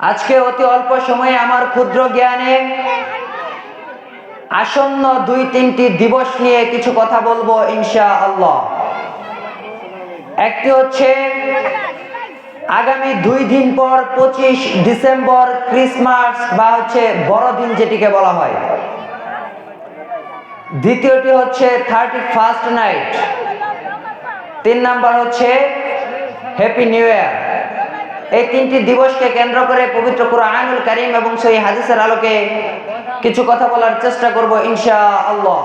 আজকে অতি অল্প সময়ে আমার ক্ষুদ্র জ্ঞানে আসন্ন দুই তিনটি দিবস নিয়ে কিছু কথা বলব ইনশা আল্লাহ একটি হচ্ছে আগামী দুই দিন পর পঁচিশ ডিসেম্বর ক্রিসমাস বা হচ্ছে বড়দিন যেটিকে বলা হয়। দ্বিতীয়টি হচ্ছে থার্টি ফার্স্ট নাইট। তিন নাম্বার হচ্ছে হ্যাপি নিউ ইয়ার। এই তিনটি দিবসকে কেন্দ্র করে পবিত্র কুরআনুল কারীম এবং সেই হাদিসের আলোকে কিছু কথা বলার চেষ্টা করব ইনশা আল্লাহ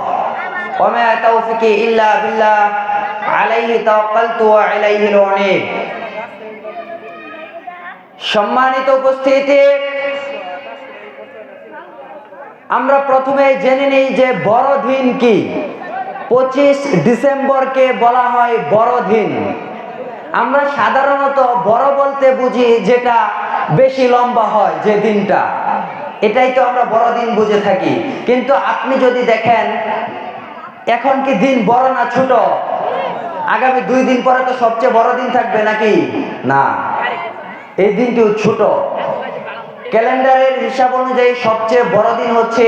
ওমা তাওফিকি ইল্লা বিল্লাহ, আলাইহি তাওয়াক্কালতু ওয়া আলাইহিল উনীব সম্মানিত উপস্থিতি, আমরা প্রথমে জেনে নিই যে বড়দিন কি। পঁচিশ ডিসেম্বরকে বলা হয় বড়দিন আমরা সাধারণত বড় বলতে বুঝি যেটা বেশি লম্বা হয় যে দিনটা। এটাই তো আমরা বড়দিন বুঝে থাকি। কিন্তু আপনি যদি দেখেন, এখন কি দিন বড় না ছোট? আগামী দুই দিন পরে তো সবচেয়ে বড় দিন থাকবে নাকি? না। এই দিনটিও ছোট। ক্যালেন্ডারের হিসাব অনুযায়ী সবচেয়ে বড় দিন হচ্ছে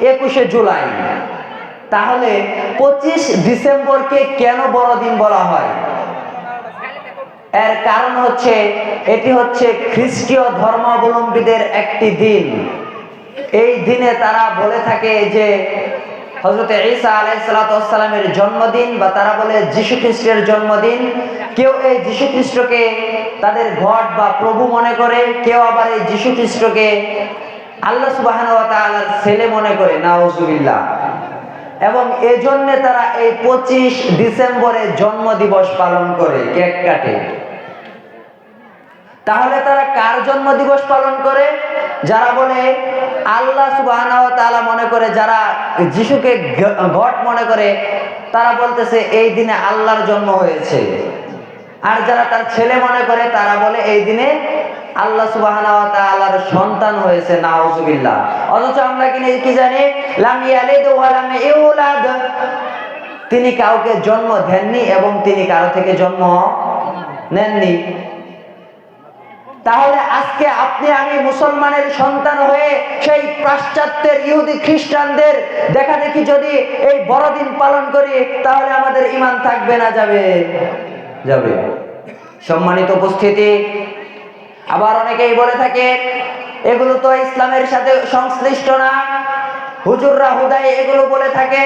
একুশে জুলাই। তাহলে পঁচিশ ডিসেম্বরকে কেন বড়দিন বলা হয়? এর কারণ হচ্ছে, এটি হচ্ছে খ্রিস্টীয় ধর্মাবলম্বীদের একটি দিন। এই দিনে তারা বলে থাকে যে হজরত ঈসা আলাইসালামের জন্মদিন বা তারা বলে যীশু খ্রিস্টের জন্মদিন। কেউ এই যীশু খ্রিস্টকে তাদের ঘট বা প্রভু মনে করে, কেউ আবার এই যীশু খ্রিস্টকে আল্লাহ সুবাহ ছেলে মনে করে, নাউজুবিল্লাহ। এবং এজন্য তারা এই পঁচিশ ডিসেম্বরে জন্ম দিবস পালন করে, কেক কাটে। তাহলে তারা কার জন্ম দিবস পালন করে? যারা বলে আল্লাহ সুবাহ মনে করে, যারা যিশুকে ঘট মনে করে, তারা বলতেছে এই দিনে আল্লাহর জন্ম হয়েছে। আর যারা তার ছেলে মনে করে, তারা বলে এই দিনে আল্লাহ সুবাহ সন্তান হয়েছে, নাউজুবিল্লাহ। অথচ আমরা কিনে কি জানি? তিনি কাউকে জন্ম দেননি এবং তিনি কারও থেকে জন্ম নেননি। তাহলে আজকে আপনি আমি মুসলমানের সন্তান হয়ে সেই পাশ্চাত্যের ইহুদি খ্রিস্টানদের দেখা দেখি যদি এই বড়দিন পালন করি, তাহলে আমাদের ইমান থাকবে না, যাবে? যাবে। সম্মানিত উপস্থিতি, আবার অনেকেই বলে থাকে, এগুলো তো ইসলামের সাথে সংশ্লিষ্ট না। হুজুররা হুদাই এগুলো বলে থাকে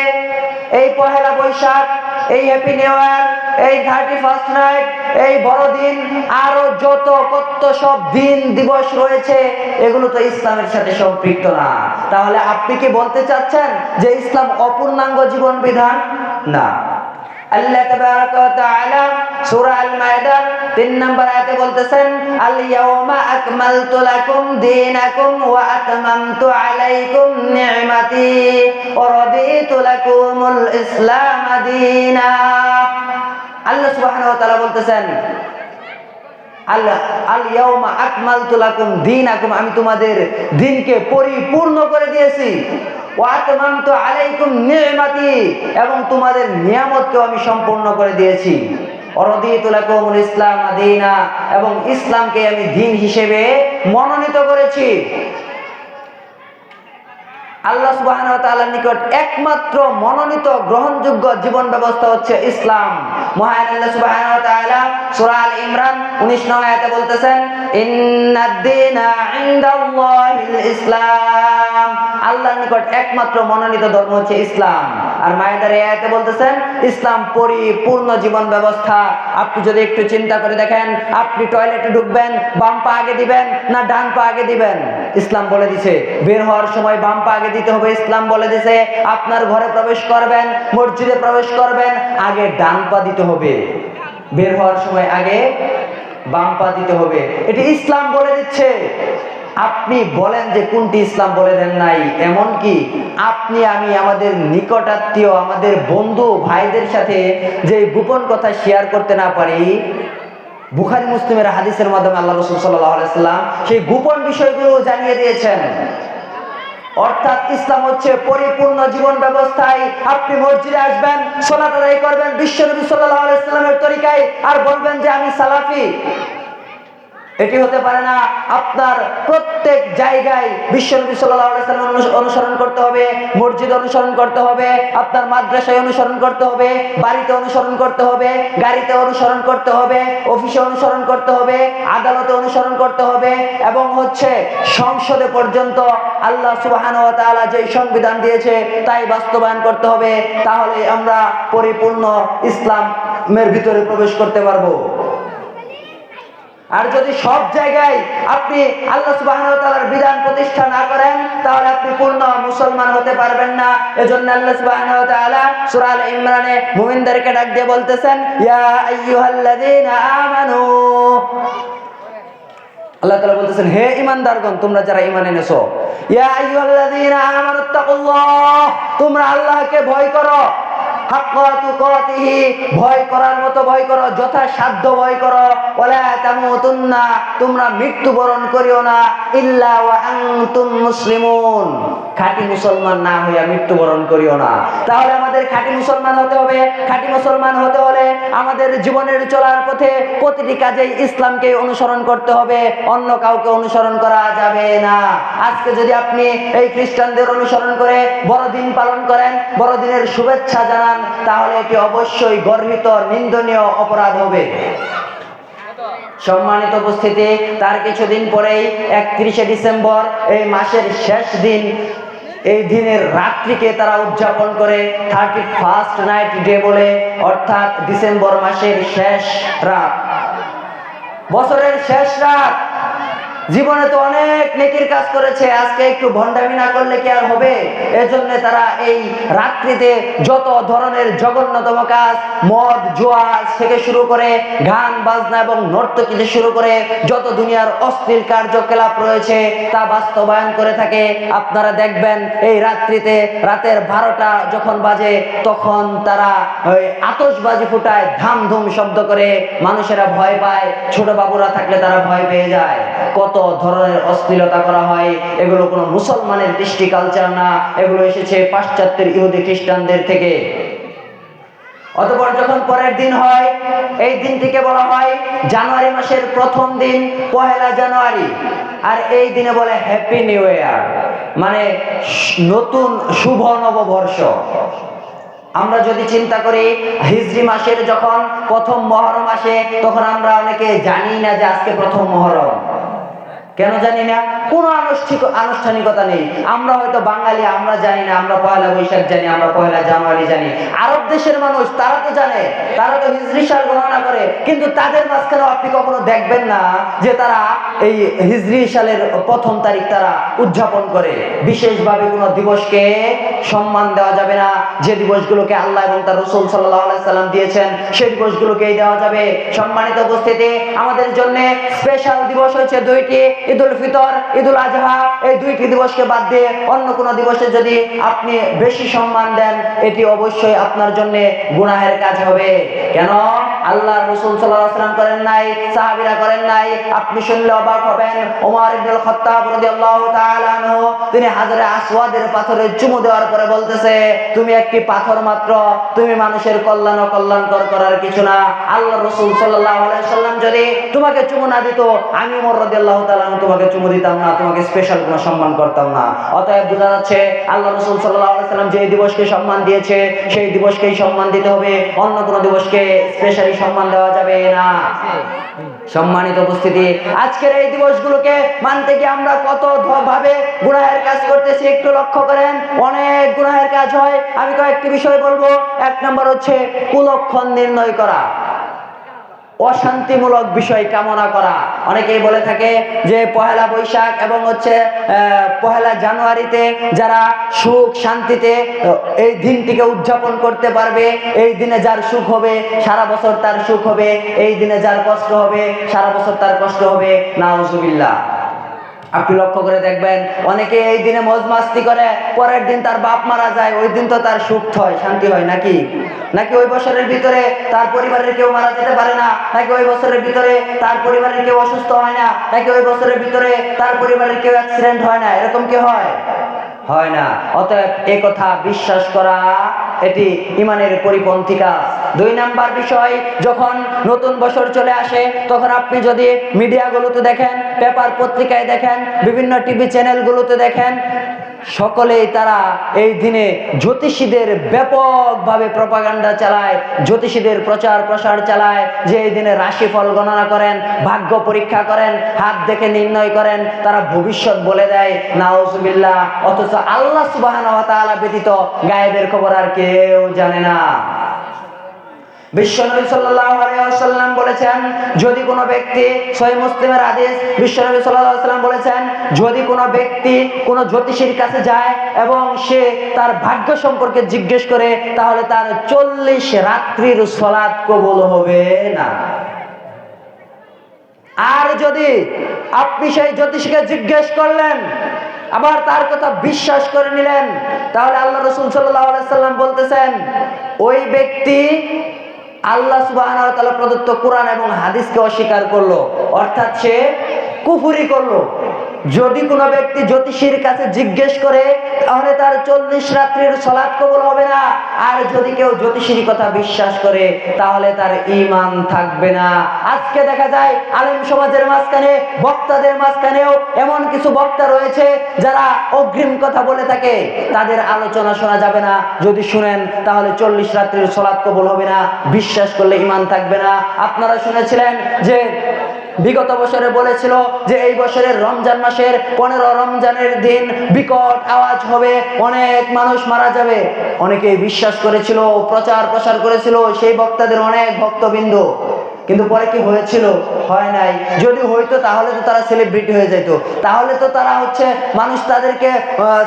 এই পহেলা বৈশাখ, এই হ্যাপি নিউ ইয়ার এই থার্টি ফার্স্ট নাইট এই বড়দিন, আরও যত কত সব দিন দিবস রয়েছে, এগুলো তো ইসলামের সাথে সম্পৃক্ত না। তাহলে আপনি কি বলতে চাচ্ছেন যে ইসলাম অপূর্ণাঙ্গ জীবন বিধান? না। আল্লাহ তাবারাক ওয়া তাআলা সূরা আল মায়েদা 3 নম্বর আয়াতে বলতেছেন আল্লাহ আমি তোমাদের দিনকে পরিপূর্ণ করে দিয়েছি। এবং তোমাদের নিয়ামতকেও আমি সম্পূর্ণ করে দিয়েছি। ইসলাম আদিনা, এবং ইসলামকে আমি দিন হিসেবে মনোনীত করেছি। আল্লাহ ওয়া নিকট একমাত্র মনোনীত গ্রহণযোগ্য জীবন ব্যবস্থা হচ্ছে ইসলাম। আল্লাহ ইমরান 19 নং আয়াতে বলতেছেন ইসলাম। আল্লাহর নিকট একমাত্র মনোনীত ধর্ম হচ্ছে ইসলাম। আর মায়েদার বলতেছেন, ইসলাম পরিপূর্ণ জীবন ব্যবস্থা। আপনি যদি একটু চিন্তা করে দেখেন, আপনি টয়লেটে ঢুকবেন, বাম পা আগে দিবেন না ডান পা আগে দিবেন? ইসলাম বলে দিছে। বের হওয়ার সময় বাম পা আগে দিতে হবে, ইসলাম বলে দিছে। আপনার ঘরে প্রবেশ করবেন, মসজিদে প্রবেশ করবেন, আগে ডান পা দিতে হবে। বের হওয়ার সময় আগে বাম পা দিতে হবে। এটি ইসলাম বলে দিচ্ছে। আপনি বলেন যে কোনটি ইসলাম বলে দেন নাই, এমন কি? আপনি, আমি, আমাদের নিকটাত্মীয় আমাদের বন্ধু, ভাইদের সাথে যে গোপন কথা শেয়ার করতে না পারি বুখারি মুসলিমের হাদিসের মাধ্যমে আল্লাহ রসুল সাল্লাম সেই গোপন বিষয়গুলো জানিয়ে দিয়েছেন। অর্থাৎ ইসলাম হচ্ছে পরিপূর্ণ জীবন ব্যবস্থায় আপনি মসজিদে আসবেন, সোলাত করবেন বিশ্বনবী সাল্লাহ আলাইস্লামের তরিকায়, আর বলবেন যে আমি সালাফি। এটি হতে পারে না। আপনার প্রত্যেক জায়গায় বিশ্বনবী সাল্লাম অনুসরণ করতে হবে, মসজিদ অনুসরণ করতে হবে, আপনার মাদ্রাসায় অনুসরণ করতে হবে, বাড়িতে অনুসরণ করতে হবে, গাড়িতে অনুসরণ করতে হবে, অফিসে অনুসরণ করতে হবে, আদালতে অনুসরণ করতে হবে এবং হচ্ছে সংসদে পর্যন্ত আল্লাহ সুবহানাহু ওয়া তাআলা যে সংবিধান দিয়েছে তাই বাস্তবায়ন করতে হবে। তাহলে আমরা পরিপূর্ণ ইসলামের ভিতরে প্রবেশ করতে পারব। আর যদি সব জায়গায় আপনি আল্লাহ তাআলার বিধান প্রতিষ্ঠা না করেন, তাহলে আপনি পূর্ণ মুসলমান হতে পারবেন না। এজন্য আল্লাহ সুবহানাহু ওয়া তাআলা সূরা আল ইমরানে মুমিনদেরকে ডাক দিয়ে বলতেছেন আল্লাহ বলতেছেন, হে ঈমানদারগণ, তোমরা যারা এনেছো, ইয়া তোমরা আল্লাহকে ভয় করো। ভয় করার মতো ভয় করো, যথাসাধ্য ভয় করো। ওয়ালা তামুতুন্না, তোমরা মৃত্যুবরণ করিও না, ইল্লা ওয়া মুসলিমুন। খাঁটি মুসলমান না হইয়া মৃত্যুবরণ করিও না। তাহলে আমাদের খাঁটি মুসলমান হতে হবে, খাঁটি মুসলমান হতে হলে আমাদের জীবনের চলার পথে প্রতিটি কাজে ইসলামকে অনুসরণ করতে হবে, অন্য কাউকে অনুসরণ করা যাবে না। আজকে যদি আপনি এই খ্রিস্টানদের অনুসরণ করে বড়দিন পালন করেন, বড়দিনের শুভেচ্ছা জানান, তাহলে এটি অবশ্যই গর্বিত নিন্দনীয় অপরাধ হবে। সম্মানিত উপস্থিতি, তার কিছুদিন পরেই একত্রিশে ডিসেম্বর, এই মাসের শেষ দিন এই দিনের রাত্রিকে তারা উদযাপন করে থার্টি ফার্স্ট নাইট ডে বলে, অর্থাৎ ডিসেম্বর মাসের শেষ রাত। বছরের শেষ রাত। জীবনে তো অনেক নেকির কাজ করেছে, আজকে একটু ভণ্ডামি না করলে কি আর হবে? এজন্য তারা এই রাত্রিতে যত ধরনের জঘন্যতম কাজ, মদ জুয়া থেকে শুরু করে গান, বাজনা এবং নর্তকী থেকে শুরু করে যত দুনিয়ার অশ্লীল কার্যকলাপ রয়েছে, তা বাস্তবায়ন করে থাকে। আপনারা দেখবেন এই রাত্রিতে রাতের বারোটা যখন বাজে, তখন তারা ওই আতশবাজি ফুটায়, ধামধুম শব্দ করে। মানুষেরা ভয় পায়, ছোট বাবুরা থাকলে তারা ভয় পেয়ে যায়। কত ধরনের অশ্লীলতা করা হয়। এগুলো কোনো মুসলমানের দৃষ্টি কালচার না। এগুলো এসেছে পাশ্চাত্যের ইহুদি খ্রিস্টানদের থেকে। অতপর যখন পরের দিন হয়, এই দিনটিকে বলা হয় জানুয়ারি মাসের প্রথম দিন, পহেলা জানুয়ারি। আর এই দিনে বলে হ্যাপি নিউ ইয়ার মানে নতুন শুভ নববর্ষ। আমরা যদি চিন্তা করি, হিজরি মাসের যখন প্রথম মহরম আসে, তখন আমরা অনেকে জানি না যে আজকে প্রথম মহরম। কেন জানি না? কোনো আনুষ্ঠিক আনুষ্ঠানিকতা নেই। আমরা হয়তো বাঙালি, আমরা জানি না। আমরা পয়লা বৈশাখ জানি, আমরা পয়লা জানুয়ারি জানি। আরব দেশের মানুষ, তারা তো জানে। তারা তো হিজরি সাল গণনা করে। কিন্তু তাদের মাঝখানে আপনি কখনো দেখবেন না যে তারা এই হিজরি সালের প্রথম তারিখ তারা উদযাপন করে। বিশেষভাবে কোনো দিবসকে সম্মান দেওয়া যাবে না। যে দিবসগুলোকে আল্লাহ এবং তার রসুল সাল্লাহ সাল্লাম দিয়েছেন, সেই দিবসগুলোকেই দেওয়া যাবে। সম্মানিত উপস্থিতি, আমাদের জন্য স্পেশাল দিবস হচ্ছে দুইটি। ঈদুল ফিতর, ঈদুল আজহা, এই দুইটি দিবসকে বাদ দিয়ে অন্য কোনো দিবসে যদি আপনি বেশি সম্মান দেন, এটি অবশ্যই আপনার জন্য গুনাহের কাজ হবে। কেন? আল্লাহ রসুল সাল্লাম করেন নাই, সাহাবিরা করেন নাই। আপনি শুনলে অবাক হবেন ওমর ইবনুল খাত্তাব রাদিয়াল্লাহু তাআলা আনহু, তিনি হাজরে আসওয়াদের পাথরে চুমু দেওয়ার পরে বলতেছে, তুমি একটি পাথর মাত্র, তুমি মানুষের কল্যাণ ও কল্যাণকর করার কিছু না। আল্লাহ রসুল সাল্লাল্লাহু আলাইহি সাল্লাম যদি তোমাকে চুমু না দিত আমি ওমর রাদিয়াল্লাহু তাআলা আনহু তোমাকে চুমু দিতাম না, তোমাকে স্পেশাল কোনো সম্মান করতাম না। অতএব বোঝা যাচ্ছে আল্লাহ রসুল আলাইহি সাল্লাম যে দিবসকে সম্মান দিয়েছে, সেই দিবসকেই সম্মান দিতে হবে, অন্য কোনো দিবসকে স্পেশালি সম্মান দেওয়া যাবে না। সম্মানিত উপস্থিতি, আজকের এই দিবসগুলোকে মানতে গিয়ে আমরা কত ভাবে গুনাহের কাজ করতেছি, একটু লক্ষ্য করেন, অনেক গুনাহের কাজ হয়। আমি কয়েকটি বিষয় বলব। এক নম্বর হচ্ছে কুলক্ষণ নির্ণয় করা। অশান্তিমূলক বিষয় কামনা করা। অনেকেই বলে থাকে যে পহেলা বৈশাখ এবং হচ্ছে পহেলা জানুয়ারিতে যারা সুখ শান্তিতে এই দিনটিকে উদযাপন করতে পারবে, এই দিনে যার সুখ হবে, সারা বছর তার সুখ হবে, এই দিনে যার কষ্ট হবে, সারা বছর তার কষ্ট হবে না নাউজুবিল্লাহ। আপনি লক্ষ্য করে দেখবেন, অনেকে এই দিনে মজ মাস্তি করে, পরের দিন তার বাপ মারা যায়, ওই দিন তো তার সুখ হয়, শান্তি হয়, নাকি? নাকি ওই বছরের ভিতরে তার পরিবারের কেউ মারা যেতে পারে না? নাকি ওই বছরের ভিতরে তার পরিবারের কেউ অসুস্থ হয় না? নাকি ওই বছরের ভিতরে তার পরিবারের কেউ অ্যাক্সিডেন্ট হয় না? এরকম কি হয়? হয় না। অতএব কথা বিশ্বাস করা, এটি ইমানের পরিপন্থী কাজ। দুই নাম্বার বিষয়, যখন নতুন বছর চলে আসে, তখন আপনি যদি মিডিয়াগুলোতে দেখেন, পেপার পত্রিকায় দেখেন, বিভিন্ন টিভি চ্যানেলগুলোতে দেখেন, সকলেই তারা এই দিনে জ্যোতিষীদের ব্যাপকভাবে প্রপাগান্ডা চালায়, জ্যোতিষীদের প্রচার প্রসার চালায়, যে এই দিনে রাশিফল গণনা করেন, ভাগ্য পরীক্ষা করেন, হাত দেখে নির্ণয় করেন, তারা ভবিষ্যৎ বলে দেয়, নাউজুবিল্লাহ, অথচ আল্লাহ সুবাহান ব্যতীত গায়েবের খবর আর কেউ জানে না। জিজ্ঞেস করে, তাহলে তার চল্লিশ রাত্রির সলাৎ কবুল হবে না। আর যদি আপনি সেই জ্যোতিষীকে জিজ্ঞেস করলেন, আবার তার কথা বিশ্বাস করে নিলেন, তাহলে আল্লাহ রসুল সাল্লাম বলতেছেন, ওই ব্যক্তি আল্লাহ সুবাহ প্রদত্ত কোরআন এবং হাদিসকে অস্বীকার করল। অর্থাৎ সে কুফুরি করল। যদি কোনো ব্যক্তি জ্যোতিষীর কাছে জিজ্ঞেস করে, তাহলে তার চল্লিশ রাত্রির সলাৎ কবল হবে না। আর যদি কেউ জ্যোতিষীর কথা বিশ্বাস করে, তাহলে তার ইমান থাকবে না। আজকে দেখা যায়, আলিম সমাজের মাঝখানে, বক্তাদের মাঝখানেও এমন কিছু বক্তা রয়েছে, যারা অগ্রিম কথা বলে থাকে। তাদের আলোচনা শোনা যাবে না। যদি শুনেন, তাহলে চল্লিশ রাত্রির সলাৎ কবল হবে না। বিশ্বাস করলে ইমান থাকবে না। আপনারা শুনেছিলেন যে বিগত বছরে বলেছিল যে এই বছরের রমজান মাসের পনেরো রমজানের দিন বিকট আওয়াজ হবে, অনেক মানুষ মারা যাবে। অনেকে বিশ্বাস করেছিল প্রচার প্রসার করেছিল, সেই বক্তাদের অনেক ভক্তবৃন্দ। কিন্তু পরে কি হয়েছিল? হয় নাই। যদি হইতো, তাহলে তো তারা সেলিব্রিটি হয়ে যেত তাহলে তো তারা হচ্ছে মানুষ তাদেরকে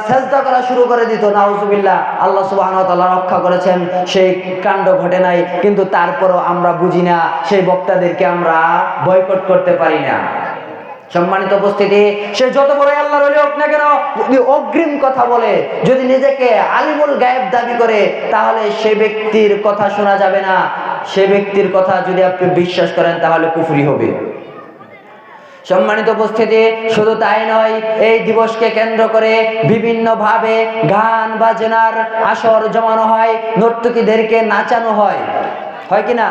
সেজদা করা শুরু করে দিত। নাউজুবিল্লাহ, আল্লাহ সুবাহ রক্ষা করেছেন। সেই কাণ্ড ঘটে নাই, কিন্তু তারপরও আমরা বুঝি না, সেই বক্তাদেরকে আমরা বয়কট করতে পারি না। সম্মানিত উপস্থিতি, সে যত বড় আল্লাহ রইলে হোক না কেন, যদি অগ্রিম কথা বলে, যদি নিজেকে আলিমুল গায়েব দাবি করে, তাহলে সে ব্যক্তির কথা শোনা যাবে না। সে ব্যক্তির কথা যদি আপনি বিশ্বাস করেন, তাহলে কুফরি হবে। সম্মানিত উপস্থিতি, শুধু তাই নয়, এই দিবসকে কেন্দ্র করে বিভিন্নভাবে গান বাজনার আসর জমানো হয়, নর্তকীদেরকে নাচানো হয়। হয় কি না?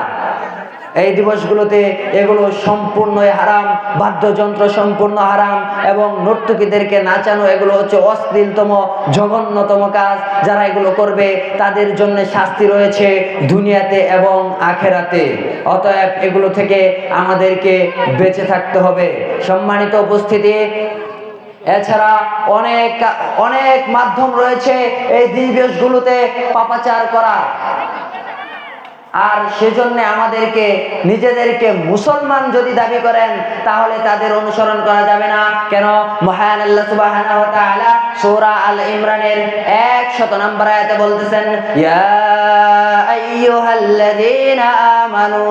এই দিবসগুলোতে এগুলো সম্পূর্ণই হারাম, বাদ্যযন্ত্র সম্পূর্ণ হারাম এবং নর্তকীদেরকে নাচানো এগুলো হচ্ছে অশ্লীলতম, জঘন্যতম কাজ। যারা এগুলো করবে, তাদের জন্য শাস্তি রয়েছে দুনিয়াতে এবং আখেরাতে। অতএব এগুলো থেকে আমাদেরকে বেঁচে থাকতে হবে। সম্মানিত উপস্থিতি, এছাড়া অনেক অনেক মাধ্যম রয়েছে এই দিবসগুলোতে পাপাচার করা। আর সেজন্য আমাদেরকে, নিজেদেরকে মুসলমান যদি দাবি করেন, তাহলে তাদের অনুসরণ করা যাবে না। কেন? মহান আল্লাহ সুবহানাহু ওয়া তাআলা সূরা আল ইমরানের 100 নম্বর আয়াতে বলতেছেন, ইয়া আইয়ুহাল্লাযীনা আমানু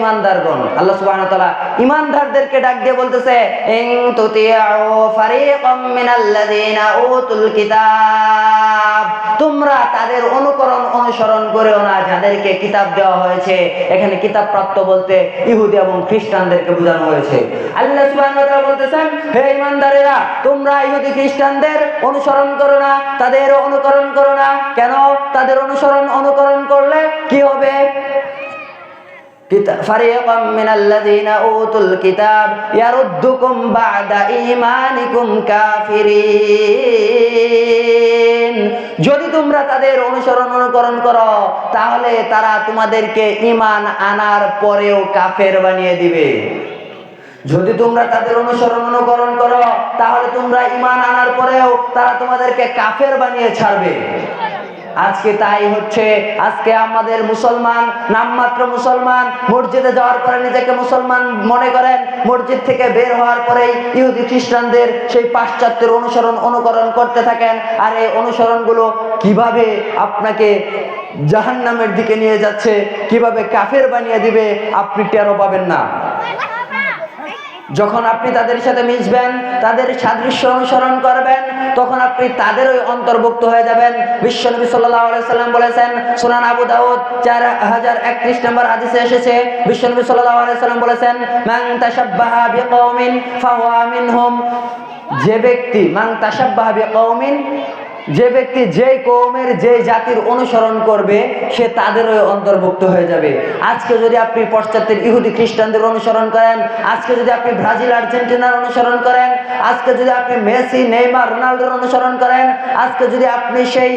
ইমানদারগণ। আল্লাহ সুবহানাহু ওয়া তাআলা ইমানদারদেরকে ডাক দিয়ে বলতেছে ইন তুতিউ ফারিকাম মিনাল্লাযীনা উতুল কিতাব। তোমরা তাদের অনুকরণ অনুসরণ করেও না, যাদেরকে কিতাব দেওয়া হয়েছে। এখানে কিতাব প্রাপ্ত বলতে ইহুদি এবং খ্রিস্টানদেরকে বোঝানো হয়েছে। আল্লাহ সুবহানাহু ওয়া তাআলা বলতেছেন, হে ইমানদারেরা, তোমরা ইহুদি খ্রিস্টানদের অনুসরণ করো না, তাদের অনুকরণ করো না। কেন? তাদের অনুসরণ অনুকরণ করলে কি হবে? فريقا من الذين أوتوا الكتاب يردكم بعد إيمانكم كافرين যদি তোমরা তাদের অনুসরণ অনুকরণ করো তাহলে তারা তোমাদেরকে ইমান আনার পরেও কাফের বানিয়ে দিবে যদি তোমরা তাদের অনুসরণ অনুকরণ করো তাহলে তোমরা ইমান আনার পরেও তারা তোমাদেরকে কাফের বানিয়ে ছাড়বে আজকে তাই হচ্ছে, আজকে আমাদের মুসলমান, নামমাত্র মুসলমান, মসজিদে যাওয়ার পরে নিজেকে মুসলমান মনে করেন, মসজিদ থেকে বের হওয়ার পরেই ইহুদি খ্রিস্টানদের সেই পাশ্চাত্যের অনুসরণ, অনুকরণ করতে থাকেন। আর এই অনুসরণগুলো কীভাবে আপনাকে জাহান্নামের দিকে নিয়ে যাচ্ছে, কীভাবে কাফের বানিয়ে দিবে, আপনি টেরো পাবেন না। যখন আপনি তাদের সাথে মিশবেন, তাদের সাদৃশ্য অনুসরণ করবেন, তখন আপনি তাদের ওই অন্তর্ভুক্ত হয়ে যাবেন। বিশ্বনবী সাল্লাহ সাল্লাম বলেছেন, সুনান আবু দাউদ চার হাজার একত্রিশ নম্বর হাদিসে এসেছে। বিশ্বনবী সাল্লাহ সাল্লাম বলেছেন, মান তাসাব্বাহা বিকৌমিন ফাহুয়া মিনহুম। যে ব্যক্তি, মান তাসাব্বাহা বিকৌমিন যে ব্যক্তি যেই কৌমের যে জাতির অনুসরণ করবে, সে তাদেরও অন্তর্ভুক্ত হয়ে যাবে। আজকে যদি আপনি পশ্চাত্যের ইহুদি খ্রিস্টানদের অনুসরণ করেন, আজকে যদি আপনি ব্রাজিল আর্জেন্টিনার অনুসরণ করেন, আজকে যদি আপনি মেসি, নেইমার রোনাল্ডোর অনুসরণ করেন, আজকে যদি আপনি সেই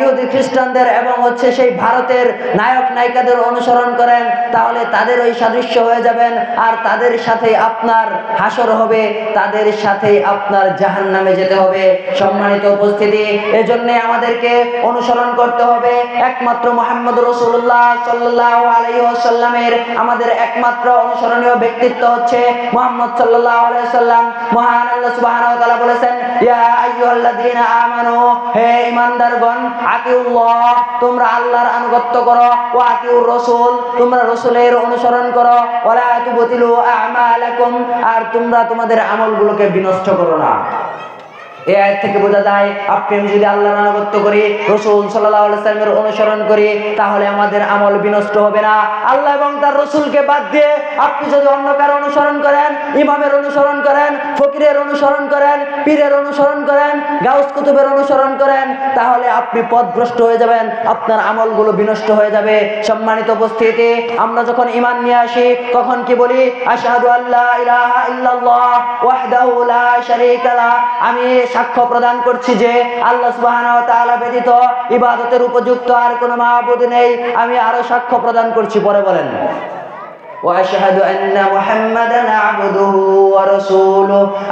ইহুদি খ্রিস্টানদের এবং হচ্ছে সেই ভারতের নায়ক, নায়িকাদের অনুসরণ করেন, তাহলে তাদের ওই সাদৃশ্য হয়ে যাবেন। আর তাদের সাথে আপনার হাসর হবে, তাদের সাথে আপনার জাহান নামে যেতে হবে। সম্মানিত উপস্থিতি এজন্য আমাদেরকে অনুসরণ করতে হবে। একমাত্র মোহাম্মদ রসুল্লাহ সাল্লাহ আলাইসাল্লামের আমাদের একমাত্র অনুসরণীয় ব্যক্তিত্ব হচ্ছে মোহাম্মদ সাল্লাহ আলাইসাল্লাম মহান আল্লাহ তাআলা বলেছেন, ইয়া আইয়ুহাল্লাযীনা আর তোমরা তোমাদের আমলগুলোকে বিনষ্ট করো না। এই আয়াত থেকে বোঝা যায়, আপনি আমি যদি আনুগত্য করি, রসুল সাল্লাহ অনুসরণ করি, তাহলে আমাদের আমল বিনষ্ট হবে না। আল্লাহ এবং তার রসুলকে বাদ দিয়ে আপনি যদি অন্য অনুসরণ করেন, ইমামের অনুসরণ করেন, ফকিরের অনুসরণ করেন, পীরের অনুসরণ করেন, গাউস কুতুবের অনুসরণ করেন, তাহলে আপনি পথভ্রষ্ট হয়ে যাবেন, আপনার আমলগুলো বিনষ্ট হয়ে যাবে। সম্মানিত উপস্থিতি, আমরা যখন ইমান নিয়ে আসি, তখন কি বলি? আশহাদু আল্লাহ ইলাহা ইল্লাল্লাহ, ওয়াহদাহু লা শারীকা লা, আমি সাক্ষ্য প্রদান করছি যে আল্লাহ সুবাহানা ব্যতীত ইবাদতের উপযুক্ত আর কোনো মাহবুদ নেই। আমি আরও সাক্ষ্য প্রদান করছি, পরে বলেন।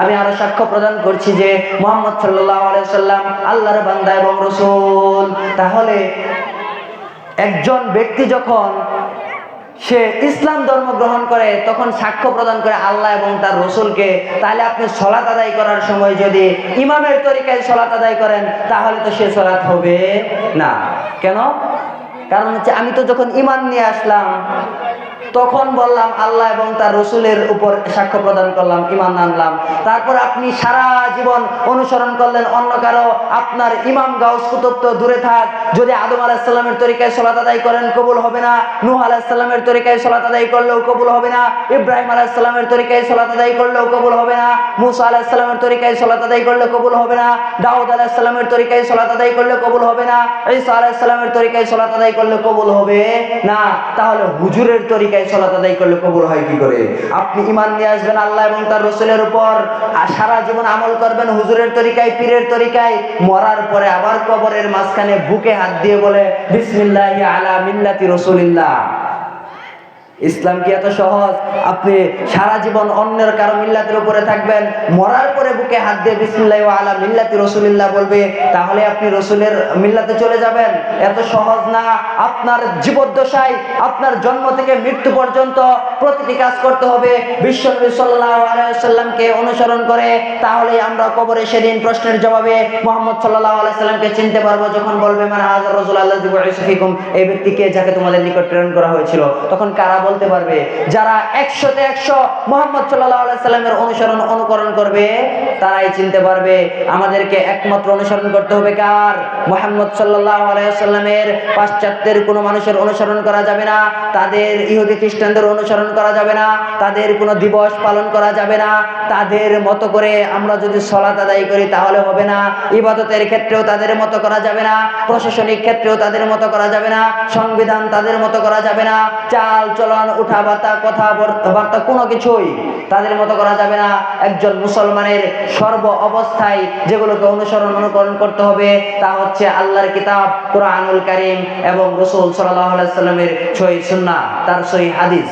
আমি আরও সাক্ষ্য প্রদান করছি যে মোহাম্মদ সাল্লাম আল্লাহর বান্দা এবং রসুল। তাহলে একজন ব্যক্তি যখন সে ইসলাম ধর্ম গ্রহণ করে, তখন সাক্ষ্য প্রদান করে আল্লাহ এবং তার রসুলকে। তাহলে আপনি সলাত আদায় করার সময় যদি ইমামের তরিকায় সলাত আদায় করেন, তাহলে তো সে সলাত হবে না। কেন? কারণ হচ্ছে আমি তো যখন ইমান নিয়ে আসলাম তখন বললাম, আল্লাহ এবং তার রসুলের উপর সাক্ষ্য প্রদান করলাম, ইমান আনলাম। তারপর আপনি সারা জীবন অনুসরণ করলেন, অন্য কারও, আপনার ইমাম গাউস কুতুব তো দূরে থাক। যদি আদম আলাহিসাল্লামের তরিকায় সলাত আদায় করেন, কবুল হবে না। নূহ আলাহিসাল্লামের তরিকায় সলাত আদায় করলেও কবুল হবে না। ইব্রাহিম আলাহিসাল্লামের তরিকায় সলাত আদায় করলেও কবুল হবে না। মুসা আলাহিসাল্লামের তরিকায় সলাত আদায় করলে কবুল হবে না। দাউদ আলাহিসাল্লামের তরিকায় সলাত আদায় করলে কবুল হবে না। ঈসা আলাহিসাল্লামের তরিকায় সলাত আদায় করলে কবুল হবে না। তাহলে হুজুরের তরিকায় সলাত আদায় করলে কবুল হয় কি করে? আপনি ইমান নিয়ে আসবেন আল্লাহ এবং তার রসুলের উপর আর সারা জীবন আমল করবেন হুজুরের তরিকায়, পীরের তরিকায়। মরার পরে আবার কবরের মাঝখানে বুকে হাত দিয়ে বলে, বিসমিল্লাহ আলা মিল্লাতি রসুলিল্লাহ। ইসলাম কি এত সহজ? আপনি সারা জীবন অন্যের কারও মিল্লাতের উপরে থাকবেন, মরার পরে বুকে হাত দিয়ে বিসমিল্লাহ আলা মিল্লাতি রসুলিল্লাহ বলবে, তাহলে আপনি রসুলের মিল্লাতে চলে যাবেন। এত সহজ না। আপনার জীবদ্দশায়, আপনার জন্ম থেকে মৃত্যু পর্যন্ত প্রতিটি কাজ করতে হবে। বিশ্বনবী আলাইহি সাল্লামকে অনুসরণ করে তাহলে আমরা কবরে সেদিন প্রশ্নের জবাবে মোহাম্মদ আলাইহি সাল্লামকে চিনতে পারব, যখন বলবে মানে হাজার রাসূল আল্লাহ এই ব্যক্তিকে যাকে তোমাদের নিকট প্রেরণ করা হয়েছিল? তখন কারা বলতে পারবে। যারা একশোতে একশো মোহাম্মদ সাল্লাহ সাল্লামের অনুসরণ অনুকরণ করবে, তারাই চিনতে পারবে আমাদেরকে একমাত্র অনুসরণ করতে হবে কার? মোহাম্মদ সাল্লাহ আলাইসাল্লামের পাশ্চাত্যের কোনো মানুষের অনুসরণ করা যাবে না, তাদের ইহুদি খ্রিস্টানদের অনুসরণ করা যাবে না, তাদের কোনো দিবস পালন করা যাবে না, তাদের মতো করে আমরা যদি সলাত আদায় করি তাহলে হবে না, ইবাদতের ক্ষেত্রেও তাদের মতো করা যাবে না, প্রশাসনিক ক্ষেত্রেও তাদের মতো করা যাবে না, সংবিধান তাদের মতো করা যাবে না, চাল চলন উঠা বার্তা কথা বার্তা কোনো কিছুই তাদের মতো করা যাবে না। একজন মুসলমানের সর্ব অবস্থায় যেগুলোকে অনুসরণ অনুকরণ করতে হবে তা হচ্ছে আল্লাহর কিতাব, কোরআনুল করিম এবং রসুল সাল্লাহ সাল্লামের সহি সুন্না তার সহি হাদিস।